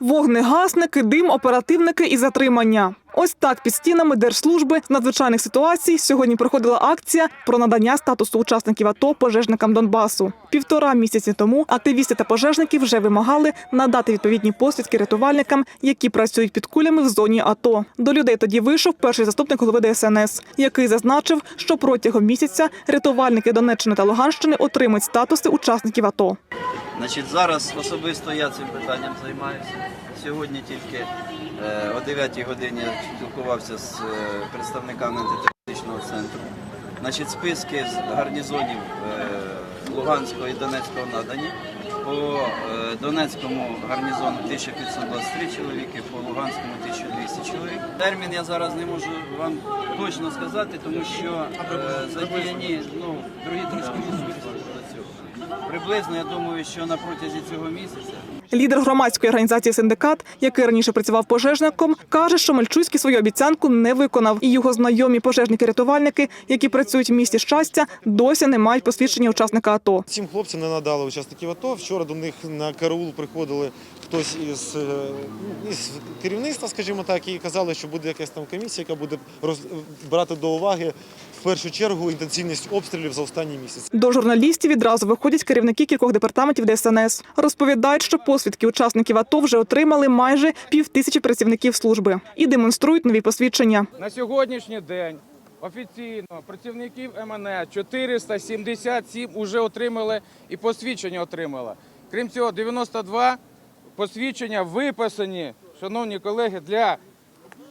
Вогнегасники, дим, оперативники і затримання. Ось так під стінами держслужби надзвичайних ситуацій сьогодні проходила акція про надання статусу учасників АТО пожежникам Донбасу. Півтора місяці тому активісти та пожежники вже вимагали надати відповідні посвідки рятувальникам, які працюють під кулями в зоні АТО. До людей тоді вийшов перший заступник голови ДСНС, який зазначив, що протягом місяця рятувальники Донеччини та Луганщини отримають статуси учасників АТО. Значить, зараз особисто я цим питанням займаюся. Сьогодні тільки е, о 9 годині спілкувався з е, представниками антитерористичного центру. Значить, списки з гарнізонів е, Луганського і Донецького надані. По Донецькому гарнізону 1523 чоловіки, по Луганському 1200 чоловік. Термін я зараз не можу вам точно сказати, тому що задіяні ну, другі трошки ресурси Приблизно я думаю, що на протязі цього місяця Лідер громадської організації синдикат, який раніше працював пожежником, каже, що Мальчуський свою обіцянку не виконав, і його знайомі пожежники-рятувальники, які працюють в місті щастя, досі не мають посвідчення учасника АТО. Цим хлопцям не надали учасників АТО. Вчора до них на караул приходили хтось із, е, із керівництва, скажімо так, і казали, що буде якась там комісія, яка буде роз, брати до уваги в першу чергу інтенсивність обстрілів за останній місяць. До журналістів відразу виходять керівники кількох департаментів ДСНС. Розповідають, що посвідки учасників АТО вже отримали майже півтисячі працівників служби і демонструють нові посвідчення. На сьогоднішній день офіційно працівників МНЕ 477 вже отримали і посвідчення отримали. Крім цього, 92 посвідчення виписані, шановні колеги, для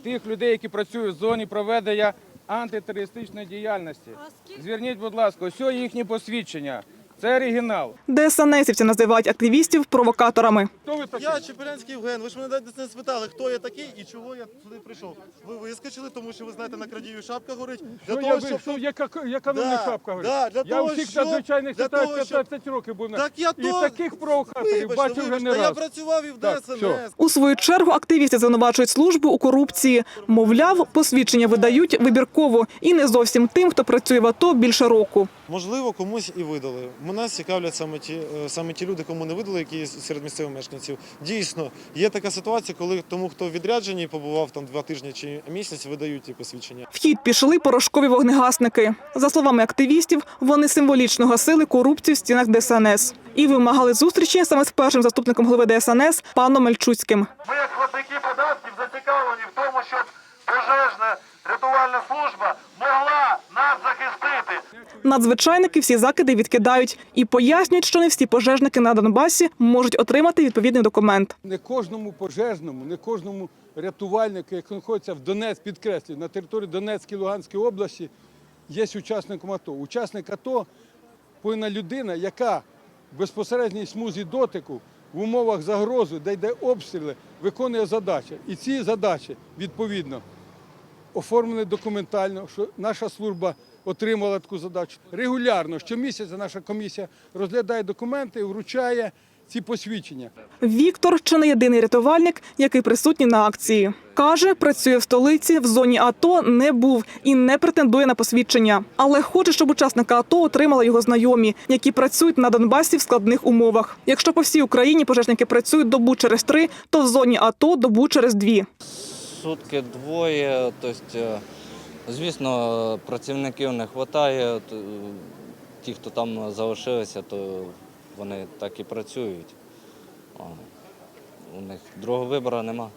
тих людей, які працюють в зоні проведення антитерористичної діяльності. Зверніть, будь ласка, ось їхні посвідчення. Це оригінал. ДСНСівці називають активістів провокаторами. Хто ви такі? Я Чепелянський Євген. Ви ж мене не спитали, хто я такий і чого я сюди прийшов. Ви вискочили, тому що ви знаєте, на крадію шапка горить. Для Що того, я, щоб що, яка, яка Да, мене шапка говорить? да, для я того, у всіх щоб- надзвичайних ситуаціях того, щоб- років був Так я і то- таких провокаторів Вибачте, бачив вже не я працював і в Так, ДСНС. все. У свою чергу активісти звинувачують службу у корупції. Мовляв, посвідчення видають вибірково і не зовсім тим, хто працює в АТО більше року. Можливо, комусь і видали. Мене цікавлять саме ті, е, саме ті люди, кому не видали, які є серед місцевих мешканців. Дійсно, є така ситуація, коли тому, хто в відрядженні побував там два тижні чи місяць, видають ті посвідчення. В хід пішли порошкові вогнегасники. За словами активістів, вони символічно гасили корупцію в стінах ДСНС і вимагали зустрічі саме з першим заступником голови ДСНС паном Мельчуцьким. Ми, як платники податків, зацікавлені в тому, щоб пожежна рятувальна служба. Надзвичайники всі закиди відкидають і пояснюють, що не всі пожежники на Донбасі можуть отримати відповідний документ. Не кожному пожежному, не кожному рятувальнику, який знаходиться в Донецьк, підкреслюю, на території Донецької Луганської області, є учасником АТО. Учасник АТО повинна людина, яка безпосередній смузі дотику в умовах загрози, де йде обстріли, виконує задачі. І ці задачі, відповідно, оформлені документально, що наша служба отримала таку задачу. Регулярно, щомісяця наша комісія розглядає документи вручає ці посвідчення. Віктор чи не єдиний рятувальник, який присутній на акції. Каже, працює в столиці, в зоні АТО не був і не претендує на посвідчення. Але хоче, щоб учасника АТО отримали його знайомі, які працюють на Донбасі в складних умовах. Якщо по всій Україні пожежники працюють добу через три, то в зоні АТО добу через дві. Сутки двоє, тобто, звісно, працівників не вистачає. Ті, хто там залишилися, то вони так і працюють. У них другого вибору нема.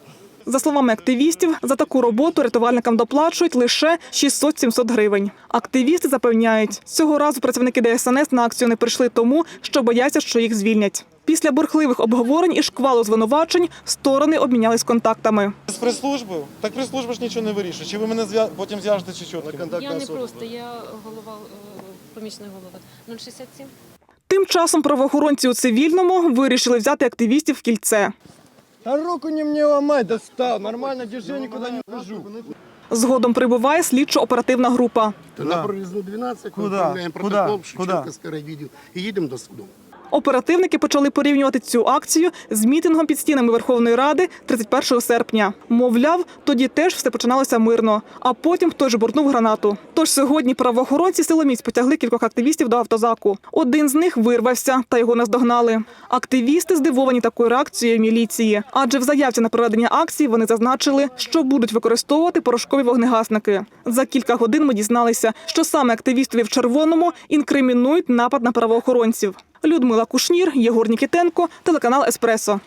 За словами активістів, за таку роботу рятувальникам доплачують лише 600-700 гривень. Активісти запевняють, цього разу працівники ДСНС на акцію не прийшли тому, що бояться, що їх звільнять. Після бурхливих обговорень і шквалу звинувачень сторони обмінялись контактами. З прес-службою? Так прес-служба ж нічого не вирішує. Чи ви мене потім зв'яжете, чи що? Я не просто, я голова е, помічник голови. 067. Тим часом правоохоронці у цивільному вирішили взяти активістів в кільце. А руку не мне ломать, достал. Нормально держи, никуда не убежу. Згодом прибуває слідчо-оперативна група. На Прорезну 12 мы Куда? протокол, Куда? Шевченко скорое видео и едем до суда. Оперативники почали порівнювати цю акцію з мітингом під стінами Верховної Ради 31 серпня. Мовляв, тоді теж все починалося мирно, а потім хтось жбурнув гранату. Тож сьогодні правоохоронці силоміць потягли кількох активістів до автозаку. Один з них вирвався, та його наздогнали. Активісти здивовані такою реакцією міліції, адже в заявці на проведення акції вони зазначили, що будуть використовувати порошкові вогнегасники. За кілька годин ми дізналися, що саме активістові в червоному інкримінують напад на правоохоронців. Людмила Кушнір, Єгор Нікітенко, телеканал Еспресо.